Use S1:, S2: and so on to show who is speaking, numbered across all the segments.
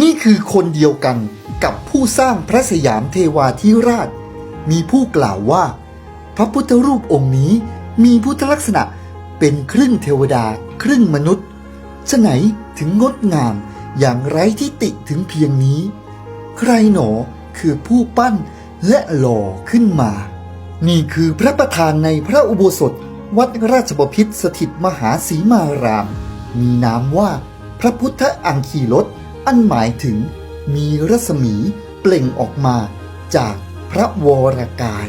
S1: นี่คือคนเดียวกันกับผู้สร้างพระสยามเทวาธิราช มีผู้กล่าวว่า พระพุทธรูปองค์นี้มีพุทธลักษณะเป็นครึ่งเทวดาครึ่งมนุษย์ฉะไหนถึงงดงามอย่างไร้ที่ติถึงเพียงนี้ ใครหนอคือผู้ปั้นและหล่อขึ้นมา นี่คือพระประธานในพระอุโบสถ วัดราชบพิตรสถิตมหาสีมาราม มีนามว่าพระพุทธอังคีรส อันหมายถึงมีรัศมีเปล่งออกมาจากพระวรกาย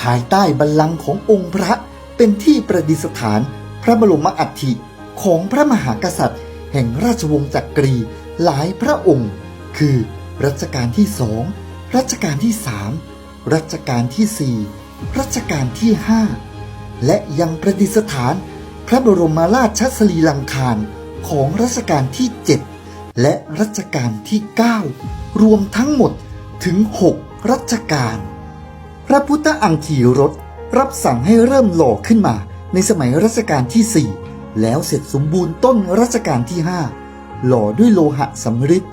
S1: ภายใต้บัลลังก์ขององค์พระเป็นที่ประดิษฐานพระบรมอัฐิของพระมหากษัตริย์ แห่งราชวงศ์จักรีหลายพระองค์ คือรัชกาลที่สองรัชกาลที่สามรัชกาลที่สี่รัชกาลที่ห้าและยังประดิษฐานพระบรมราชสรีลังคารของรัชกาลที่7 และรัชกาลที่ 9 รวมทั้งหมดถึง 6 รัชกาล พระพุทธอังคีรถรับสั่งให้เริ่มหล่อขึ้นมาในสมัยรัชกาลที่ 4 แล้วเสร็จสมบูรณ์ต้นรัชกาลที่ 5 หล่อด้วยโลหะสำริด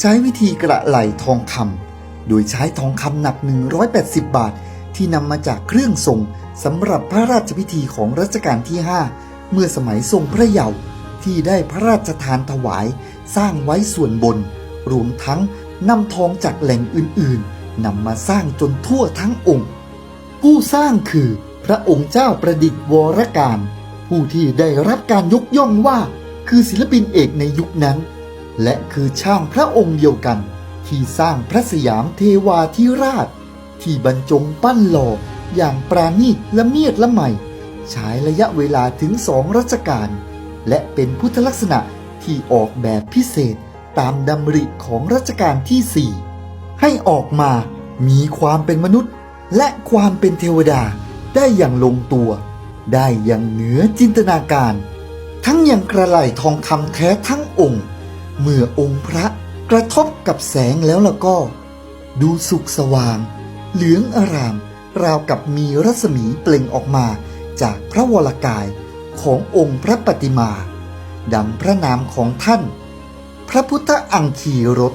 S1: ใช้วิธีกระไหลทองคำโดยใช้ทองคำหนัก 180 บาท ที่นำมาจากเครื่องทรงสำหรับพระราชพิธีของรัชกาลที่ 5 เมื่อสมัยทรงพระเยาว์ที่ได้พระราชทานถวาย สร้างไว้ส่วนบน รวมทั้งนำทองจากแหล่งอื่นๆนำมาสร้างจนทั่วทั้งองค์ ผู้สร้างคือพระองค์เจ้าประดิษฐ์วรการ ผู้ที่ได้รับการยกย่องว่า คือศิลปินเอกในยุคนั้น และคือช่างพระองค์เดียวกัน ที่สร้างพระสยามเทวาธิราช ที่บรรจงปั้นหล่ออย่างปราณีตละเมียดละไมใช้ระยะเวลาถึงสองรัชกาลและเป็นพุทธลักษณะ ที่ออกแบบพิเศษตามดำริของรัชกาลที่สี่ให้ออกมามีความเป็นมนุษย์ และความเป็นเทวดาได้อย่างลงตัว ได้อย่างเหนือจินตนาการ ทั้งอย่างกระไหล่ทองคำแท้ทั้งองค์ เมื่อองค์พระกระทบกับแสงแล้วล่ะก็ ดูสุกสว่าง เหลืองอาราม ราวกับมีรัศมีเปล่งออกมาจากพระวรกายขององค์พระปฏิมา ดังพระนามของท่าน พระพุทธอังคีรถ